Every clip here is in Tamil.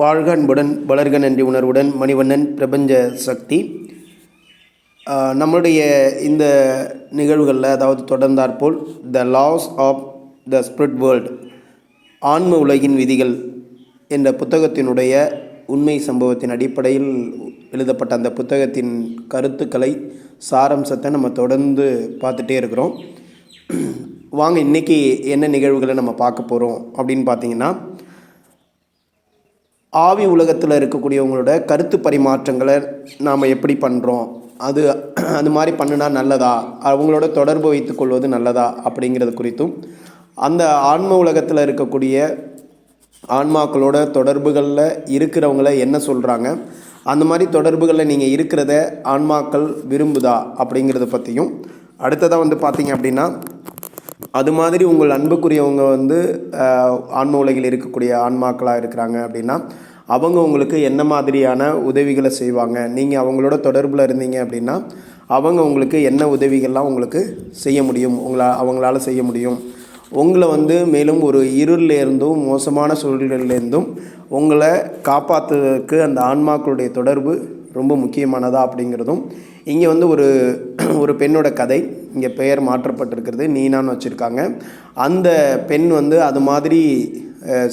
வாழ்க அன்புடன் வளர்க நன்றி உணர்வுடன் மணிவண்ணன் பிரபஞ்ச சக்தி. நம்மளுடைய இந்த நிகழ்வுகளில் அதாவது தொடர்ந்தாற்போல் the laws of the spirit world ஆன்ம உலகின் விதிகள் என்ற புத்தகத்தினுடைய உண்மை சம்பவத்தின் அடிப்படையில் எழுதப்பட்ட அந்த புத்தகத்தின் கருத்துக்களை சாரம்சத்தை நம்ம தொடர்ந்து பார்த்துட்டே இருக்கிறோம். வாங்க இன்றைக்கி என்ன நிகழ்வுகளை நம்ம பார்க்க போகிறோம் அப்படின்னு பார்த்தீங்கன்னா ஆவி உலகத்தில் இருக்கக்கூடியவங்களோட கருத்து பரிமாற்றங்களை நாம் எப்படி பண்ணுறோம் அது அது மாதிரி பண்ணினா நல்லதா? அவங்களோட தொடர்பு வைத்துக்கொள்வது நல்லதா? அப்படிங்கிறது குறித்தும் அந்த ஆன்ம உலகத்தில் இருக்கக்கூடிய ஆன்மாக்களோட தொடர்புகளில் இருக்கிறவங்கள என்ன சொல்கிறாங்க அந்த மாதிரி தொடர்புகளில் நீங்கள் இருக்கிறத ஆன்மாக்கள் விரும்புதா? அப்படிங்கிறத பற்றியும் அடுத்ததாக வந்து பார்த்திங்க அப்படின்னா அது மாதிரி உங்கள் அன்புக்குரியவங்க வந்து ஆன்ம உலகில் இருக்கக்கூடிய ஆன்மாக்களாக இருக்கிறாங்க அப்படின்னா அவங்க உங்களுக்கு என்ன மாதிரியான உதவிகளை செய்வாங்க? நீங்கள் அவங்களோட தொடர்பில் இருந்தீங்க அப்படின்னா அவங்க உங்களுக்கு என்ன உதவிகள்லாம் உங்களுக்கு செய்ய முடியும்? உங்களா அவங்களால செய்ய முடியும். உங்களை வந்து மேலும் ஒரு இருளிலேருந்தும் மோசமான சூழலிலேருந்தும் உங்களை காப்பாற்றுவதற்கு அந்த ஆன்மாக்களுடைய தொடர்பு ரொம்ப முக்கியமானதா அப்படிங்கிறதும் இங்கே வந்து ஒரு ஒரு பெண்ணோட கதை இங்கே பெயர் மாற்றப்பட்டிருக்கிறது நீனான்னு வச்சுருக்காங்க. அந்த பெண் வந்து அது மாதிரி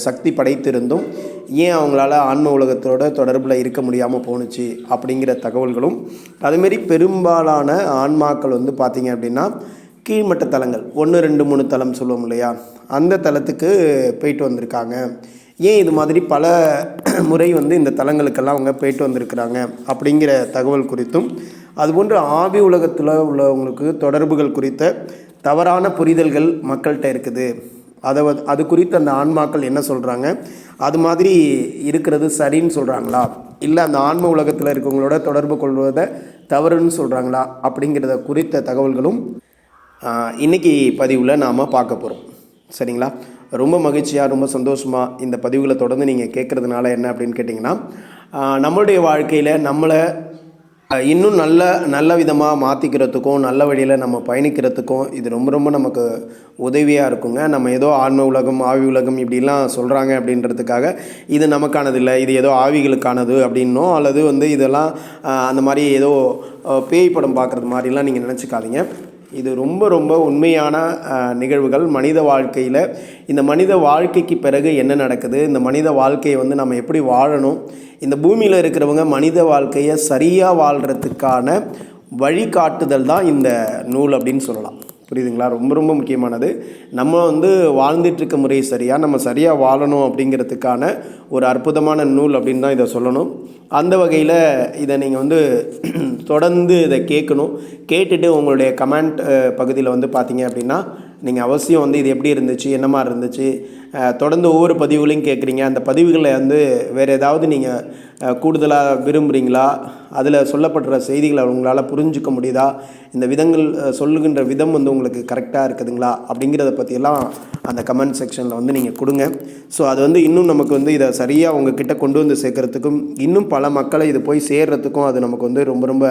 சக்தி படைத்திருந்தும் ஏன் அவங்களால ஆன்ம உலகத்தோட தொடர்பில் இருக்க முடியாமல் போணுச்சு அப்படிங்கிற தகவல்களும் அதுமாரி பெரும்பாலான ஆன்மாக்கள் வந்து பார்த்திங்க அப்படின்னா கீழ்மட்ட தலங்கள் ஒன்று ரெண்டு மூணு தலம் சொல்லுவோம் இல்லையா? அந்த தலத்துக்கு போயிட்டு வந்திருக்காங்க. ஏன் இது மாதிரி பல முறை வந்து இந்த தலங்களுக்கெல்லாம் அவங்க போயிட்டு வந்திருக்கிறாங்க அப்படிங்கிற தகவல் குறித்தும் அதுபோன்று ஆவி உலகத்தில் உள்ளவங்களுக்கு தொடர்புகள் குறித்த தவறான புரிதல்கள் மக்கள்கிட்ட இருக்குது. அதை அது குறித்து அந்த ஆன்மாக்கள் என்ன சொல்கிறாங்க அது மாதிரி இருக்கிறது சரின்னு சொல்கிறாங்களா இல்லை அந்த ஆன்ம உலகத்தில் இருக்கவங்களோட தொடர்பு கொள்வதை தவறுன்னு சொல்கிறாங்களா அப்படிங்கிறத குறித்த தகவல்களும் இன்றைக்கி பதிவில் நாம் பார்க்க போகிறோம் சரிங்களா? ரொம்ப மகிழ்ச்சியாக ரொம்ப சந்தோஷமாக இந்த பதிவுகளை தொடர்ந்து நீங்கள் கேட்குறதுனால என்ன அப்படின்னு கேட்டிங்கன்னா நம்மளுடைய வாழ்க்கையில் நம்மளை இன்னும் நல்ல நல்ல விதமாக மாற்றிக்கிறதுக்கும் நல்ல வழியில் நம்ம பயணிக்கிறதுக்கும் இது ரொம்ப ரொம்ப நமக்கு உதவியாக இருக்குங்க. நம்ம ஏதோ ஆன்ம உலகம் ஆவி உலகம் இப்படிலாம் சொல்கிறாங்க அப்படின்றதுக்காக இது நமக்கானது இல்லை இது ஏதோ ஆவிகளுக்கானது அப்படின்னோ அல்லது வந்து இதெல்லாம் அந்த மாதிரி ஏதோ பேய் படம் பார்க்குறது மாதிரிலாம் நீங்கள் நினச்சிக்காதீங்க. இது ரொம்ப ரொம்ப உண்மையான நிகழ்வுகள். மனித வாழ்க்கையில் இந்த மனித வாழ்க்கைக்கு பிறகு என்ன நடக்குது? இந்த மனித வாழ்க்கையை வந்து நம்ம எப்படி வாழணும்? இந்த பூமியில் இருக்கிறவங்க மனித வாழ்க்கையை சரியாக வாழ்கிறதுக்கான வழிகாட்டுதல் தான் இந்த நூல் அப்படின்னு சொல்லலாம். புரியுதுங்களா? ரொம்ப ரொம்ப முக்கியமானது. நம்ம வந்து வாழ்ந்துட்டுருக்க முறை சரியாக நம்ம சரியாக வாழணும் அப்படிங்கிறதுக்கான ஒரு அற்புதமான நூல் அப்படின்னு தான் இதை சொல்லணும். அந்த வகையில் இதை நீங்கள் வந்து தொடர்ந்து இதை கேட்கணும். கேட்டுட்டு உங்களுடைய கமெண்ட் பகுதியில் வந்து பார்த்தீங்க அப்படின்னா நீங்கள் அவசியம் வந்து இது எப்படி இருந்துச்சு என்ன மாதிரி இருந்துச்சு தொடர்ந்து ஒவ்வொரு பதிவுகளையும் கேட்குறீங்க அந்த பதிவுகளை வந்து வேறு ஏதாவது நீங்கள் கூடுதலாக விரும்புகிறீங்களா அதில் சொல்லப்படுற செய்திகளை உங்களால் புரிஞ்சுக்க முடியுதா? இந்த விதங்கள் சொல்லுகின்ற விதம் வந்து உங்களுக்கு கரெக்டாக இருக்குதுங்களா? அப்படிங்கிறத பற்றியெல்லாம் அந்த கமெண்ட் செக்ஷனில் வந்து நீங்கள் கொடுங்க. ஸோ அது வந்து இன்னும் நமக்கு வந்து இதை சரியாக உங்ககிட்ட கொண்டு வந்து சேர்க்கறதுக்கும் இன்னும் பல மக்களை இது போய் சேர்கிறதுக்கும் அது நமக்கு வந்து ரொம்ப ரொம்ப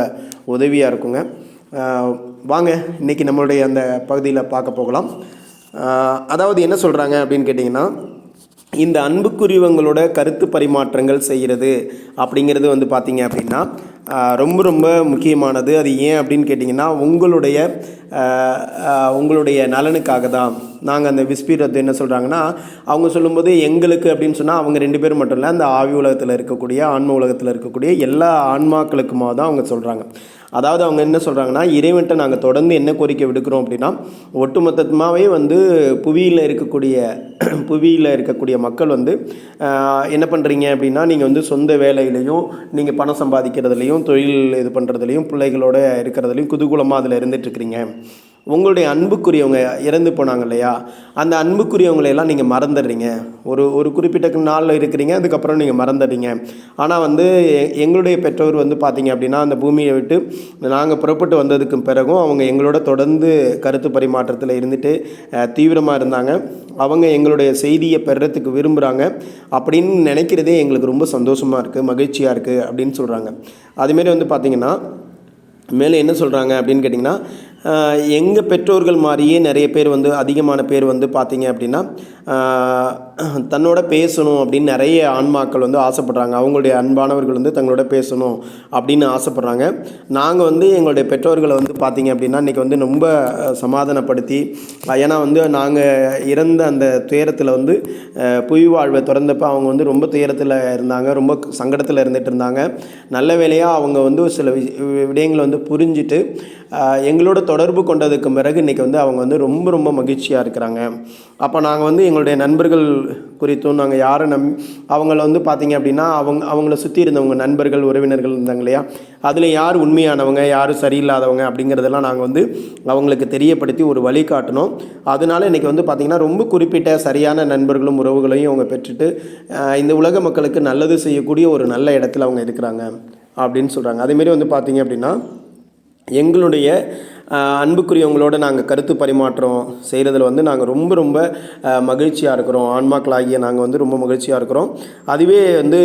உதவியாக இருக்குங்க. வாங்க இன்றைக்கி நம்மளுடைய அந்த பகுதியில் பார்க்க போகலாம். அதாவது என்ன சொல்கிறாங்க அப்படின்னு கேட்டிங்கன்னா இந்த அன்புக்குரியவங்களோட கருத்து பரிமாற்றங்கள் செய்கிறது அப்படிங்கிறது வந்து பார்த்திங்க அப்படின்னா ரொம்ப ரொம்ப முக்கியமானது. அது ஏன் அப்படின்னு கேட்டிங்கன்னா உங்களுடைய உங்களுடைய நலனுக்காக தான் நாங்கள் அந்த விஸ்பீரத்தை என்ன சொல்கிறாங்கன்னா அவங்க சொல்லும்போது எங்களுக்கு அப்படின்னு சொன்னால் அவங்க ரெண்டு பேரும் மட்டும் இல்லை அந்த ஆவி உலகத்தில் இருக்கக்கூடிய ஆன்ம உலகத்தில் இருக்கக்கூடிய எல்லா ஆன்மாக்களுக்குமாக தான் அவங்க சொல்கிறாங்க அதாவது அவங்க என்ன சொல்கிறாங்கன்னா இறைவன்ட்ட நாங்கள் தொடர்ந்து என்ன கோரிக்கை விடுக்கிறோம் அப்படின்னா ஒட்டுமொத்தமாகவே வந்து புவியில் இருக்கக்கூடிய புவியில் இருக்கக்கூடிய மக்கள் வந்து என்ன பண்ணுறீங்க அப்படின்னா நீங்கள் வந்து சொந்த வேலையிலையும் நீங்கள் பணம் சம்பாதிக்கிறதுலையும் தொழில் இது பண்ணுறதுலையும் பிள்ளைகளோட இருக்கிறதுலையும் குதூகூலமாக அதில் இருந்துகிட்ருக்கிறீங்க உங்களுடைய அன்புக்குரியவங்க இறந்து போனாங்க இல்லையா? அந்த அன்புக்குரியவங்களையெல்லாம் நீங்கள் மறந்துடுறீங்க. ஒரு ஒரு குறிப்பிட்ட நாளில் இருக்கிறீங்க அதுக்கப்புறம் நீங்கள் மறந்துடுறீங்க. ஆனால் வந்து எங்களுடைய பெற்றோர் வந்து பார்த்தீங்க அப்படின்னா அந்த பூமியை விட்டு நாங்கள் புறப்பட்டு வந்ததுக்கு பிறகும் அவங்க எங்களோட தொடர்ந்து கருத்து பரிமாற்றத்தில் இருந்துட்டு தீவிரமாக இருந்தாங்க. அவங்க எங்களுடைய செய்தியை பெறத்துக்கு விரும்புகிறாங்க அப்படின்னு நினைக்கிறதே எங்களுக்கு ரொம்ப சந்தோஷமாக இருக்குது மகிழ்ச்சியாக இருக்குது அப்படின்னு சொல்கிறாங்க அதுமாரி வந்து பார்த்திங்கன்னா மேலே என்ன சொல்கிறாங்க அப்படின்னு கேட்டிங்கன்னா எங்கள் பெற்றோர்கள் மாதிரியே நிறைய பேர் வந்து அதிகமான பேர் வந்து பார்த்தீங்க அப்படின்னா தன்னோட பேசணும் அப்படின்னு நிறைய ஆன்மாக்கள் வந்து ஆசைப்படுறாங்க. அவங்களுடைய அன்பானவர்கள் வந்து தங்களோட பேசணும் அப்படின்னு ஆசைப்படுறாங்க. நாங்கள் வந்து எங்களுடைய பெற்றோர்களை வந்து பார்த்திங்க அப்படின்னா இன்றைக்கி வந்து ரொம்ப சமாதானப்படுத்தி ஏன்னா வந்து நாங்கள் இறந்த அந்த துயரத்தில் வந்து புய் புவி வாழ்வை திறந்தப்போ அவங்க வந்து ரொம்ப துயரத்தில் இருந்தாங்க. ரொம்ப சங்கடத்தில் இருந்துகிட்டு இருந்தாங்க. நல்ல வேளையாக அவங்க வந்து சில வி- விடயங்களை வந்து புரிஞ்சுட்டு எங்களோட தொடர்பு கொண்டதுக்கு பிறகு இன்றைக்கி வந்து அவங்க வந்து ரொம்ப ரொம்ப மகிழ்ச்சியாக இருக்கிறாங்க. அப்போ நாங்கள் வந்து எங்களுடைய நண்பர்கள் குறித்தும் நாங்கள் யாரை நம் அவங்கள வந்து பார்த்தீங்க அப்படின்னா அவங்க அவங்கள சுற்றி இருந்தவங்க நண்பர்கள் உறவினர்கள் இருந்தாங்க இல்லையா? அதில் யார் உண்மையானவங்க யார் சரியில்லாதவங்க அப்படிங்கிறதெல்லாம் நாங்கள் வந்து அவங்களுக்கு தெரியப்படுத்தி ஒரு வழி காட்டணும். அதனால இன்றைக்கி வந்து பார்த்திங்கன்னா ரொம்ப குறிப்பிட்ட சரியான நண்பர்களும் உறவுகளையும் அவங்க பெற்றுட்டு இந்த உலக மக்களுக்கு நல்லது செய்யக்கூடிய ஒரு நல்ல இடத்துல அவங்க இருக்கிறாங்க அப்படின்னு சொல்கிறாங்க அதேமாரி வந்து பார்த்திங்க அப்படின்னா எங்களுடைய அன்புக்குரியவங்களோட நாங்கள் கருத்து பரிமாற்றம் செய்கிறதுல வந்து நாங்கள் ரொம்ப ரொம்ப மகிழ்ச்சியாக இருக்கிறோம். ஆன்மாக்களாகிய நாங்கள் வந்து ரொம்ப மகிழ்ச்சியாக இருக்கிறோம். அதுவே வந்து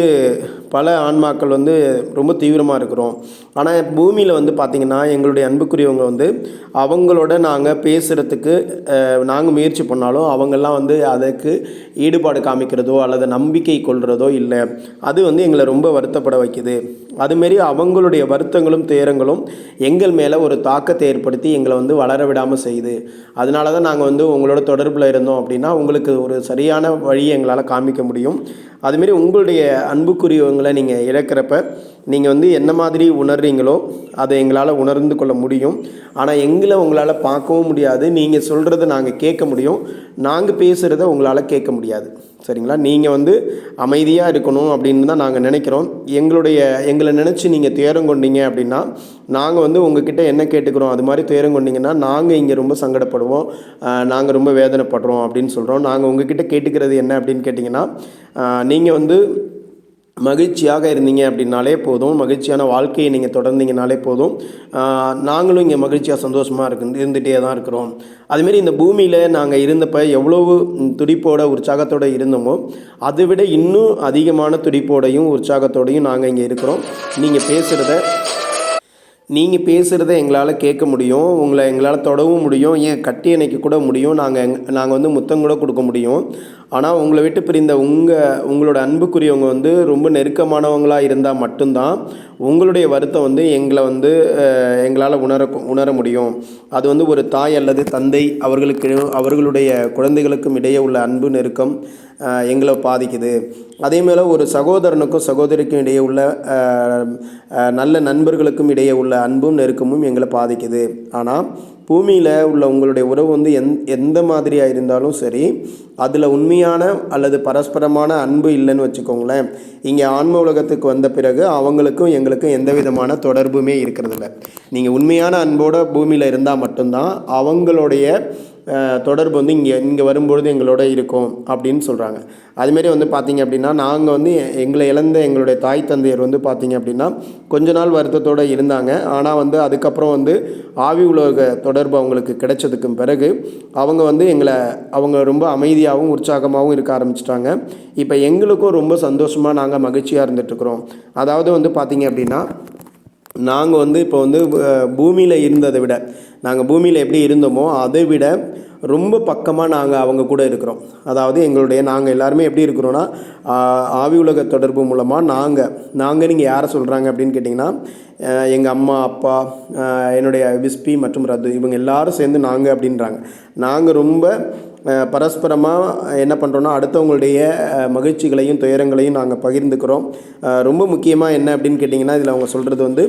பல ஆன்மாக்கள் வந்து ரொம்ப தீவிரமாக இருக்கிறோம். ஆனால் பூமியில் வந்து பார்த்திங்கன்னா எங்களுடைய அன்புக்குரியவங்க வந்து அவங்களோட நாங்கள் பேசுகிறதுக்கு நாங்கள் முயற்சி பண்ணாலும் அவங்கெல்லாம் வந்து அதுக்கு ஈடுபாடு காமிக்கிறதோ அல்லது நம்பிக்கை கொள்கிறதோ இல்லை. அது வந்து எங்களை ரொம்ப வருத்தப்பட வைக்குது. அதுமாரி அவங்களுடைய வருத்தங்களும் துயரங்களும் எங்கள் மேலே ஒரு தாக்கத்தை ஏற்படுத்தி எங்களை வந்து வளர விடாமல் செய்யுது. அதனால தான் நாங்கள் வந்து உங்களோட தொடர்பில் இருந்தோம் அப்படின்னா உங்களுக்கு ஒரு சரியான வழியை எங்களால் காமிக்க முடியும். அதுமாரி உங்களுடைய அன்புக்குரியவங்களை நீங்கள் இழக்கிறப்ப நீங்கள் வந்து என்ன மாதிரி உணர்றீங்களோ அதை எங்களால் உணர்ந்து கொள்ள முடியும். ஆனால் எங்களை உங்களால் பார்க்கவும் முடியாது. நீங்கள் சொல்கிறத நாங்கள் கேட்க முடியும். நாங்கள் பேசுகிறத உங்களால் கேட்க முடியாது. சரிங்களா? நீங்கள் வந்து அமைதியாக இருக்கணும் அப்படின்னு தான் நாங்கள் நினைக்கிறோம். எங்களுடைய எங்களை நினச்சி நீங்கள் துயரம் கொண்டீங்க அப்படின்னா நாங்கள் வந்து உங்ககிட்ட என்ன கேட்டுக்கிறோம்? அது மாதிரி துயரம் கொண்டீங்கன்னா நாங்கள் இங்கே ரொம்ப சங்கடப்படுவோம். நாங்கள் ரொம்ப வேதனைப்படுறோம் அப்படின்னு சொல்கிறோம் நாங்கள் உங்ககிட்ட கேட்டுக்கிறது என்ன அப்படின்னு கேட்டிங்கன்னா நீங்கள் வந்து மகிழ்ச்சியாக இருந்தீங்க அப்படின்னாலே போதும். மகிழ்ச்சியான வாழ்க்கையை நீங்கள் தொடர்ந்தீங்கனாலே போதும். நாங்களும் இங்கே மகிழ்ச்சியாக சந்தோஷமாக இருக்கு இருந்துகிட்டே தான் இருக்கிறோம். அதுமாரி இந்த பூமியில் நாங்கள் இருந்தப்போ எவ்வளவு துடிப்போட உற்சாகத்தோடு இருந்தோமோ அதை விட இன்னும் அதிகமான துடிப்போடையும் உற்சாகத்தோடையும் நாங்கள் இங்கே இருக்கிறோம். நீங்கள் பேசுகிறத நீங்கள் பேசுகிறத எங்களால் கேட்க முடியும். உங்களை எங்களால் தொடவும் முடியும். ஏன் கட்டி அணைக்க கூட முடியும். நாங்கள் நாங்கள் வந்து முத்தம் கூட கொடுக்க முடியும். ஆனால் உங்களை விட்டு பிரிந்த உங்கள் உங்களோட அன்புக்குரியவங்க வந்து ரொம்ப நெருக்கமானவங்களாக இருந்தால் மட்டும்தான் உங்களுடைய வருத்தம் வந்து எங்களை வந்து எங்களால் உணர உணர முடியும். அது வந்து ஒரு தாய் அல்லது தந்தை அவர்களுக்கு அவர்களுடைய குழந்தைகளுக்கும் இடையே உள்ள அன்பு நெருக்கம் எங்களை பாதிக்குது. அதே ஒரு சகோதரனுக்கும் சகோதரிக்கும் இடையே உள்ள நல்ல நண்பர்களுக்கும் இடையே உள்ள அன்பும் நெருக்கமும் எங்களை பாதிக்குது. ஆனால் பூமியில் உள்ள உங்களுடைய உறவு வந்து எந் எந்த மாதிரியாக இருந்தாலும் சரி அதில் உண்மையான அல்லது பரஸ்பரமான அன்பு இல்லைன்னு வச்சுக்கோங்களேன். இங்கே ஆன்ம உலகத்துக்கு வந்த பிறகு அவங்களுக்கும் எங்களுக்கும் எந்த விதமான தொடர்புமே இருக்கிறதில்ல. நீங்கள் உண்மையான அன்போடு பூமியில் இருந்தால் மட்டும்தான் அவங்களுடைய தொடர்பு வந்து இங்கே இங்கே வரும்பொழுது எங்களோட இருக்கும் அப்படின்னு சொல்கிறாங்க அதுமாரி வந்து பார்த்தீங்க அப்படின்னா நாங்கள் வந்து எங்களை இழந்த எங்களுடைய தாய் தந்தையர் வந்து பார்த்தீங்க அப்படின்னா கொஞ்ச நாள் வருத்தத்தோடு இருந்தாங்க. ஆனால் வந்து அதுக்கப்புறம் வந்து ஆவி உலக தொடர்பு அவங்களுக்கு கிடைச்சதுக்கு பிறகு அவங்க வந்து எங்களை அவங்க ரொம்ப அமைதியாகவும் உற்சாகமாகவும் இருக்க ஆரம்பிச்சிட்டாங்க. இப்போ எங்களுக்கும் ரொம்ப சந்தோஷமாக நாங்கள் மகிழ்ச்சியாக இருந்துகிட்ருக்குறோம் அதாவது வந்து பார்த்தீங்க அப்படின்னா நாங்கள் வந்து இப்போ வந்து பூமியில் இருந்ததை விட நாங்கள் பூமியில் எப்படி இருந்தோமோ அதை விட ரொம்ப பக்கமாக நாங்கள் அவங்க கூட இருக்கிறோம். அதாவது எங்களுடைய நாங்கள் எல்லாருமே எப்படி இருக்கிறோன்னா ஆவி உலக தொடர்பு மூலமாக நாங்கள் நாங்கள் நீங்கள் யாரை சொல்கிறாங்க அப்படின்னு கேட்டிங்கன்னா எங்கள் அம்மா அப்பா என்னுடைய விஸ்பி மற்றும் ரத்து இவங்க எல்லாரும் சேர்ந்து நாங்கள் அப்படின்றாங்க. நாங்கள் ரொம்ப பரஸ்பரமாக என்ன பண்ணுறோன்னா அடுத்தவங்களுடைய மகிழ்ச்சிகளையும் துயரங்களையும் நாங்கள் பகிர்ந்துக்கிறோம். ரொம்ப முக்கியமாக என்ன அப்படின்னு கேட்டிங்கன்னா இதில் அவங்க சொல்கிறது வந்து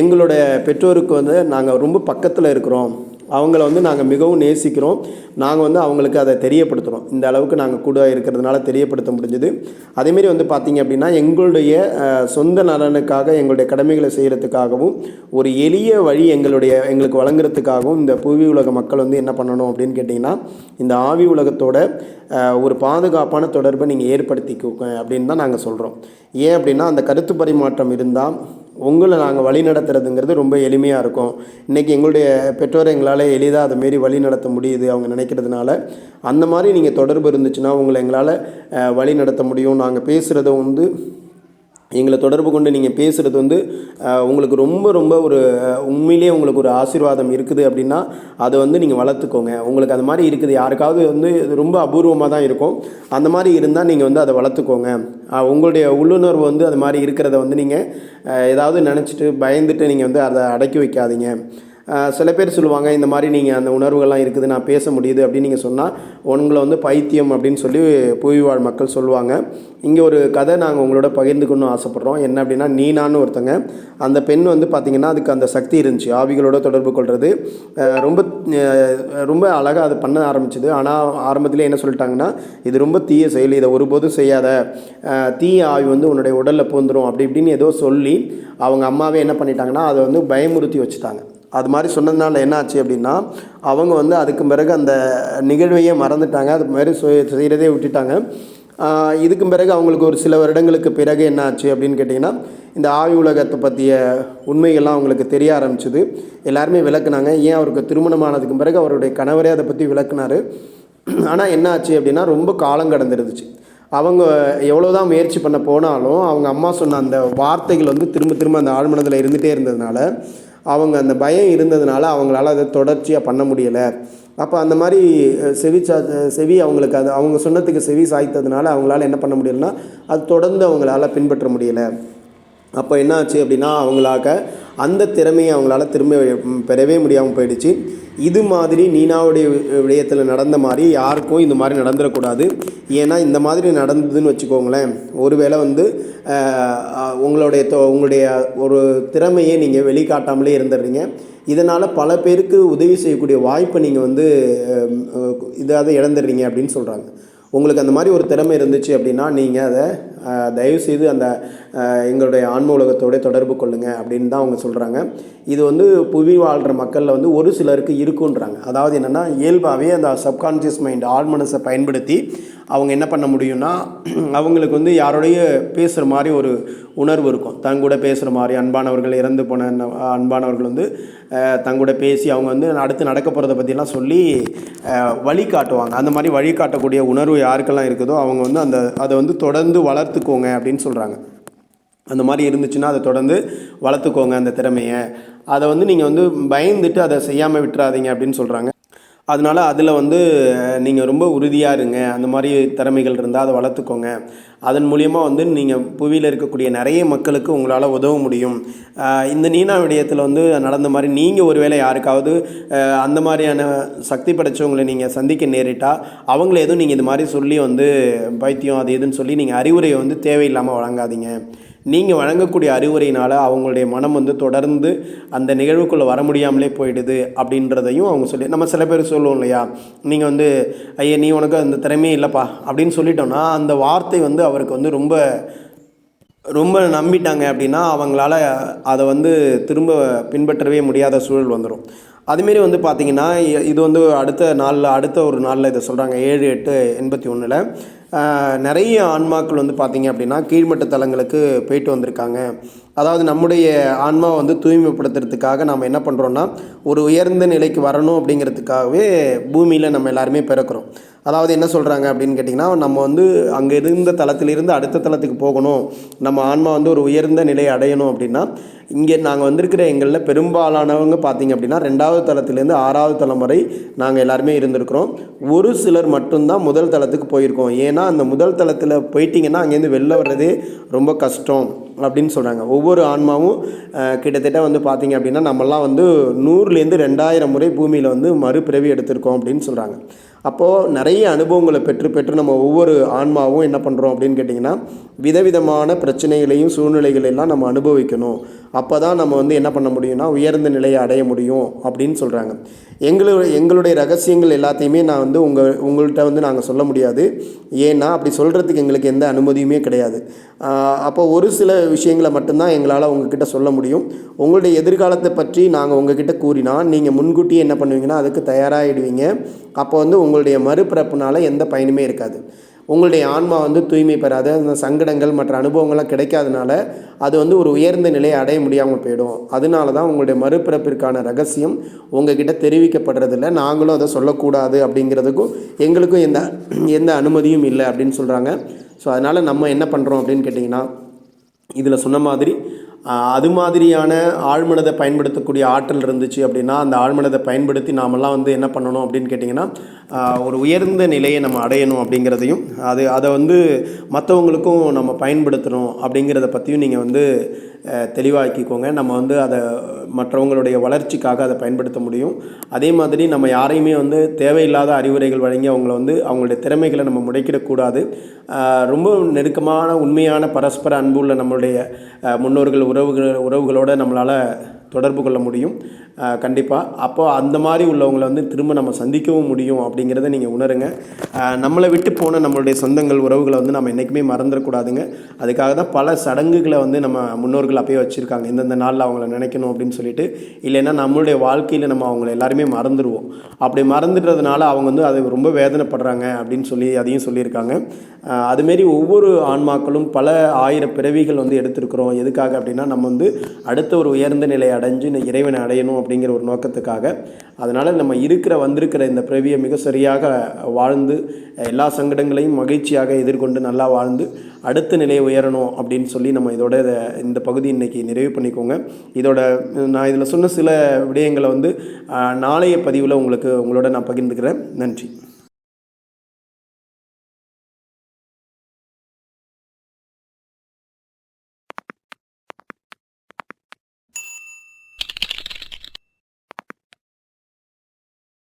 எங்களோட பெற்றோருக்கு வந்து நாங்கள் ரொம்ப பக்கத்தில் இருக்கிறோம். அவங்கள வந்து நாங்கள் மிகவும் நேசிக்கிறோம். நாங்கள் வந்து அவங்களுக்கு அதை தெரியப்படுத்துகிறோம் இந்த அளவுக்கு நாங்கள் கூட இருக்கிறதுனால தெரியப்படுத்த முடிஞ்சது. அதேமாரி வந்து பார்த்திங்க அப்படின்னா எங்களுடைய சொந்த நலனுக்காக எங்களுடைய கடமைகளை செய்கிறதுக்காகவும் ஒரு எளிய வழி எங்களுடைய எங்களுக்கு வழங்குறதுக்காகவும் இந்த புவி உலக மக்கள் வந்து என்ன பண்ணணும் அப்படின்னு கேட்டிங்கன்னா இந்த ஆவி உலகத்தோட ஒரு பாதுகாப்பான தொடர்பை நீங்கள் ஏற்படுத்திக்கோங்க அப்படின்னு தான் நாங்கள் சொல்கிறோம் ஏன் அப்படின்னா அந்த கருத்து பரிமாற்றம் இருந்தால் உங்களை நாங்கள் வழி நடத்துறதுங்கிறது ரொம்ப எளிமையாக இருக்கும். இன்றைக்கி எங்களுடைய பெற்றோரை எங்களால் எளிதாக அதை மாரி வழி நடத்த முடியுது அவங்க நினைக்கிறதுனால அந்த மாதிரி நீங்கள் தொடர்பு இருந்துச்சுன்னா உங்களை எங்களால் வழி நடத்த முடியும் நாங்கள் பேசுகிறத வந்து எங்களை தொடர்பு கொண்டு நீங்கள் பேசுகிறது வந்து உங்களுக்கு ரொம்ப ரொம்ப ஒரு உண்மையிலேயே உங்களுக்கு ஒரு ஆசீர்வாதம் இருக்குது அப்படின்னா அதை வந்து நீங்கள் வளர்த்துக்கோங்க. உங்களுக்கு அது மாதிரி இருக்குது. யாருக்காவது வந்து இது ரொம்ப அபூர்வமாக தான் இருக்கும். அந்த மாதிரி இருந்தால் நீங்கள் வந்து அதை வளர்த்துக்கோங்க. உங்களுடைய உள்ளுணர்வு வந்து அது மாதிரி இருக்கிறத வந்து நீங்கள் ஏதாவது நினச்சிட்டு பயந்துட்டு நீங்கள் வந்து அதை அடக்கி வைக்காதீங்க. சில பேர் சொல்லுவாங்க இந்த மாதிரி நீங்கள் அந்த உணர்வுகள்லாம் இருக்குது நான் பேச முடியுது அப்படின்னு நீங்கள் சொன்னால் உங்களை வந்து பைத்தியம் அப்படின்னு சொல்லி புவிவாழ் மக்கள் சொல்லுவாங்க. இங்கே ஒரு கதை நாங்கள் உங்களோட பகிர்ந்துக்கணும்னு ஆசைப்பட்றோம். என்ன அப்படின்னா நீனான்னு ஒருத்தங்க அந்த பெண் வந்து பார்த்திங்கன்னா அதுக்கு அந்த சக்தி இருந்துச்சு ஆவிகளோட தொடர்பு கொள்வது ரொம்ப ரொம்ப அழகாக அது பண்ண ஆரம்பிச்சிது. ஆனால் ஆரம்பத்தில் என்ன சொல்லிட்டாங்கன்னா இது ரொம்ப தீய செயல் இதை ஒருபோதும் செய்யாத தீய ஆவி வந்து உன்னுடைய உடலில் பூந்துடும் அப்படி இப்படின்னு ஏதோ சொல்லி அவங்க அம்மாவே என்ன பண்ணிட்டாங்கன்னா அதை வந்து பயமுறுத்தி வச்சுட்டாங்க. அது மாதிரி சொன்னதுனால என்ன ஆச்சு அப்படின்னா அவங்க வந்து அதுக்கு பிறகு அந்த நிகழ்வையே மறந்துட்டாங்க. அது மாதிரி செய்- செய்கிறதே விட்டுட்டாங்க. இதுக்கு பிறகு அவங்களுக்கு ஒரு சில வருடங்களுக்கு பிறகு என்ன ஆச்சு அப்படின்னு கேட்டிங்கன்னா இந்த ஆவி உலகத்தை பற்றிய உண்மைகள்லாம் அவங்களுக்கு தெரிய ஆரம்பிச்சுது. எல்லாருமே விளக்குனாங்க. ஏன் அவருக்கு திருமணமானதுக்கு பிறகு அவருடைய கணவரே அதை பற்றி விளக்குனாரு. ஆனால் என்ன ஆச்சு அப்படின்னா ரொம்ப காலம் கடந்துருந்துச்சு. அவங்க எவ்வளோ தான் முயற்சி பண்ண போனாலும் அவங்க அம்மா சொன்ன அந்த வார்த்தைகள் வந்து திரும்ப திரும்ப அந்த ஆழ்மனதில் இருந்துகிட்டே இருந்ததுனால அவங்க அந்த பயம் இருந்ததுனால அவங்களால அதை தொடர்ச்சியாக பண்ண முடியலை. அப்போ அந்த மாதிரி செவி சா செவி அவங்களுக்கு அது அவங்க சொன்னதுக்கு செவி சாய்த்ததுனால அவங்களால என்ன பண்ண முடியலன்னா அது தொடர்ந்து அவங்களால பின்பற்ற முடியலை. அப்போ என்ன ஆச்சு அப்படின்னா அவங்களாக அந்த திறமையை அவங்களால திரும்ப பெறவே முடியாமல் போயிடுச்சு. இது மாதிரி நீனாவுடைய விடயத்தில் நடந்த மாதிரி யாருக்கும் இந்த மாதிரி நடந்துடக்கூடாது ஏன்னா இந்த மாதிரி நடந்ததுன்னு வச்சுக்கோங்களேன் ஒருவேளை வந்து உங்களுடைய உங்களுடைய ஒரு திறமையை நீங்கள் வெளிக்காட்டாமலே இருந்துடுறீங்க இதனால் பல பேருக்கு உதவி செய்யக்கூடிய வாய்ப்பை நீங்கள் வந்து இதாக இதாவது இழந்துடுறீங்க அப்படின்னு சொல்கிறாங்க உங்களுக்கு அந்த மாதிரி ஒரு திறமை இருந்துச்சு அப்படின்னா நீங்கள் அதை தயவுசெய்து அந்த எங்களுடைய ஆன்ம உலகத்தோட தொடர்பு கொள்ளுங்கள் அப்படின்னு தான் அவங்க சொல்கிறாங்க இது வந்து புவி வாழ்கிற மக்களில் வந்து ஒரு சிலருக்கு இருக்குன்றாங்க. அதாவது என்னென்னா இயல்பாகவே அந்த சப்கான்ஷியஸ் மைண்ட் ஆழ்மனசை பயன்படுத்தி அவங்க என்ன பண்ண முடியும்னா அவங்களுக்கு வந்து யாரோடைய பேசுகிற மாதிரி ஒரு உணர்வு இருக்கும். தங்கூட பேசுகிற மாதிரி அன்பானவர்கள் இறந்து போன அன்பானவர்கள் வந்து தங்கூட பேசி அவங்க வந்து அடுத்து நடக்க போகிறத பற்றிலாம் சொல்லி வழி காட்டுவாங்க அந்த மாதிரி வழி காட்டக்கூடிய உணர்வு யாருக்கெல்லாம் இருக்குதோ அவங்க வந்து அந்த அதை வந்து தொடர்ந்து வளர்த்துக்கோங்க அப்படின்னு சொல்கிறாங்க அந்த மாதிரி இருந்துச்சுன்னா அதை தொடர்ந்து வளர்த்துக்கோங்க அந்த திறமையை. அதை வந்து நீங்கள் வந்து பயந்துட்டு அதை செய்யாமல் விட்டுறாதீங்க அப்படின்னு சொல்கிறாங்க அதனால அதில் வந்து நீங்கள் ரொம்ப உறுதியாக இருங்க. அந்த மாதிரி திறமைகள் இருந்தால் அதை வளர்த்துக்கோங்க. அதன் மூலியமாக வந்து நீங்கள் புவியில் இருக்கக்கூடிய நிறைய மக்களுக்கு உங்களால் உதவ முடியும். இந்த நீனா விடயத்தில் வந்து நடந்த மாதிரி நீங்கள் ஒருவேளை யாருக்காவது அந்த மாதிரியான சக்தி படைச்சவங்களை நீங்கள் சந்திக்க நேரிட்டால் அவங்கள எதுவும் நீங்கள் இது மாதிரி சொல்லி வந்து பைத்தியம் அது எதுன்னு சொல்லி நீங்கள் அறிவுரையை வந்து தேவையில்லாமல் வழங்காதீங்க. நீங்கள் வழங்கக்கூடிய அறிவுரையினால் அவங்களுடைய மனம் வந்து தொடர்ந்து அந்த நிகழ்வுக்குள்ளே வர முடியாமலே போயிடுது அப்படின்றதையும் அவங்க சொல்லி நம்ம சில பேர் சொல்லுவோம் இல்லையா? நீங்கள் வந்து ஐயா நீ உனக்கு அந்த திறமையே இல்லைப்பா அப்படின்னு சொல்லிட்டோன்னா அந்த வார்த்தை வந்து அவருக்கு வந்து ரொம்ப ரொம்ப நம்பிட்டாங்க அப்படின்னா அவங்களால அதை வந்து திரும்ப பின்பற்றவே முடியாத சூழல் வந்துடும் அதுமாரி வந்து பார்த்திங்கன்னா இது வந்து அடுத்த நாளில் அடுத்த ஒரு நாளில் இதை சொல்கிறாங்க ஏழு எட்டு எண்பத்தி ஒன்றில் நிறைய ஆன்மாக்கள் வந்து பார்த்திங்க அப்படின்னா கீழ்மட்ட தலங்களுக்கு போயிட்டு வந்திருக்காங்க. அதாவது நம்முடைய ஆன்மாவை வந்து தூய்மைப்படுத்துறதுக்காக நம்ம என்ன பண்ணுறோன்னா ஒரு உயர்ந்த நிலைக்கு வரணும் அப்படிங்கிறதுக்காகவே பூமியில் நம்ம எல்லாருமே பிறக்கிறோம். அதாவது என்ன சொல்கிறாங்க அப்படின்னு கேட்டிங்கன்னா நம்ம வந்து அங்கே இருந்த தளத்திலிருந்து அடுத்த தளத்துக்கு போகணும். நம்ம ஆன்மா வந்து ஒரு உயர்ந்த நிலையை அடையணும் அப்படின்னா இங்கே நாங்கள் வந்திருக்கிற எங்களில் பெரும்பாலானவங்க பார்த்திங்க அப்படின்னா ரெண்டாவது தளத்துலேருந்து ஆறாவது தளம் வரை நாங்கள் எல்லாருமே இருந்திருக்கிறோம். ஒரு சிலர் மட்டும்தான் முதல் தளத்துக்கு போயிருக்கோம். ஏன்னா அந்த முதல் தளத்தில் போயிட்டிங்கன்னா அங்கேருந்து வெளில வர்றதே ரொம்ப கஷ்டம். அப்படின்னு சொல்கிறாங்க ஒவ்வொரு ஆன்மாவும் கிட்டத்தட்ட வந்து பார்த்தீங்க அப்படின்னா நம்மலாம் வந்து நூறுலேருந்து ரெண்டாயிரம் முறை பூமியில் வந்து மறுபிறவி எடுத்திருக்கோம் அப்படின்னு சொல்கிறாங்க அப்போது நிறைய அனுபவங்களை பெற்று பெற்று நம்ம ஒவ்வொரு ஆன்மாவும் என்ன பண்ணுறோம் அப்படின்னு கேட்டிங்கன்னா விதவிதமான பிரச்சனைகளையும் சூழ்நிலைகளெல்லாம் நம்ம அனுபவிக்கணும். அப்போ தான் நம்ம வந்து என்ன பண்ண முடியும்னா உயர்ந்த நிலையை அடைய முடியும் அப்படின்னு சொல்கிறாங்க எங்களுடைய எங்களுடைய ரகசியங்கள் எல்லாத்தையுமே நான் வந்து உங்கள் உங்கள்கிட்ட வந்து நாங்கள் சொல்ல முடியாது. ஏன்னா அப்படி சொல்கிறதுக்கு எங்களுக்கு எந்த அனுமதியுமே கிடையாது. அப்போ ஒரு சில விஷயங்களை மட்டும்தான் எங்களால் உங்ககிட்ட சொல்ல முடியும். உங்களுடைய எதிர்காலத்தை பற்றி நாங்கள் உங்ககிட்ட கூறினா நீங்கள் முன்கூட்டியே என்ன பண்ணுவீங்கன்னா அதுக்கு தயாராகிடுவீங்க அப்போ வந்து உங்களுடைய மறுபிறப்புனால எந்த பயனுமே இருக்காது. உங்களுடைய ஆன்மா வந்து தூய்மை பெறாத அந்த சங்கடங்கள் மற்ற அனுபவங்கள்லாம் கிடைக்காதனால அது வந்து ஒரு உயர்ந்த நிலையை அடைய முடியாமல் போயிடும். அதனால தான் உங்களுடைய மறுபிறப்பிற்கான ரகசியம் உங்ககிட்ட தெரிவிக்கப்படுறதில்ல. நாங்களும் அதை சொல்லக்கூடாது அப்படிங்கிறதுக்கும் எங்களுக்கும் எந்த எந்த அனுமதியும் இல்லை அப்படின்னு சொல்கிறாங்க ஸோ அதனால் நம்ம என்ன பண்ணுறோம் அப்படின்னு கேட்டிங்கன்னா இதில் சொன்ன மாதிரி அது மாதிரியான ஆழ்மனதை பயன்படுத்தக்கூடிய ஆற்றல் இருந்துச்சு அப்படின்னா அந்த ஆழ்மனதை பயன்படுத்தி நாமெல்லாம் வந்து என்ன பண்ணணும் அப்படின்னு கேட்டிங்கன்னா ஒரு உயர்ந்த நிலையை நம்ம அடையணும் அப்படிங்கிறதையும் அது அதை வந்து மற்றவங்களுக்கும் நம்ம பயன்படுத்தணும் அப்படிங்கிறத பற்றியும் நீங்கள் வந்து தெளிவாக்கிக்கோங்க. நம்ம வந்து அதை மற்றவங்களுடைய வளர்ச்சிக்காக அதை பயன்படுத்த முடியும். அதே மாதிரி நம்ம யாரையுமே வந்து தேவையில்லாத அறிவுரைகள் வழங்கி அவங்கள வந்து அவங்களுடைய திறமைகளை நம்ம முடைக்கிடக்கூடாது ரொம்ப நெருக்கமான உண்மையான பரஸ்பர அன்புள்ள நம்மளுடைய முன்னோர்கள் உறவுகள் உறவுகளோட நம்மளால் தொடர்பு கொள்ள முடியும். கண்டிப்பாக அப்போது அந்த மாதிரி உள்ளவங்களை வந்து திரும்ப நம்ம சந்திக்கவும் முடியும் அப்படிங்கிறத நீங்கள் உணருங்க. நம்மளை விட்டு போன நம்மளுடைய சொந்தங்கள் உறவுகளை வந்து நம்ம என்றைக்குமே மறந்துடக்கூடாதுங்க. அதுக்காக தான் பல சடங்குகளை வந்து நம்ம முன்னோர்கள் அப்பயே வச்சுருக்காங்க. இந்தந்த நாளில் அவங்கள நினைக்கணும் அப்படின்னு சொல்லிட்டு. இல்லைன்னா நம்மளுடைய வாழ்க்கையில் நம்ம அவங்கள எல்லாருமே மறந்துடுவோம் அப்படி மறந்துடுறதுனால அவங்க வந்து அது ரொம்ப வேதனைப்படுறாங்க அப்படின்னு சொல்லி அதையும் சொல்லியிருக்காங்க. அதுமாரி ஒவ்வொரு ஆன்மாக்களும் பல ஆயிரம் பிறவிகள் வந்து எடுத்திருக்கிறோம். எதுக்காக அப்படின்னா நம்ம வந்து அடுத்த ஒரு உயர்ந்த நிலையை அடைஞ்சு இந்த இறைவனை அடையணும் அப்படிங்கிற ஒரு நோக்கத்துக்காக. அதனால் நம்ம இருக்கிற வந்திருக்கிற இந்த பிறவியை மிக சரியாக வாழ்ந்து எல்லா சங்கடங்களையும் மகிழ்ச்சியாக எதிர்கொண்டு நல்லா வாழ்ந்து அடுத்த நிலையை உயரணும் அப்படின்னு சொல்லி நம்ம இதோட இந்த பகுதி இன்னைக்கு நிறைவு பண்ணிக்கோங்க. இதோட நான் இதில் சொன்ன சில விடயங்களை வந்து நாளைய பதிவில் உங்களுக்கு உங்களோட நான் பகிர்ந்துக்கிறேன். நன்றி.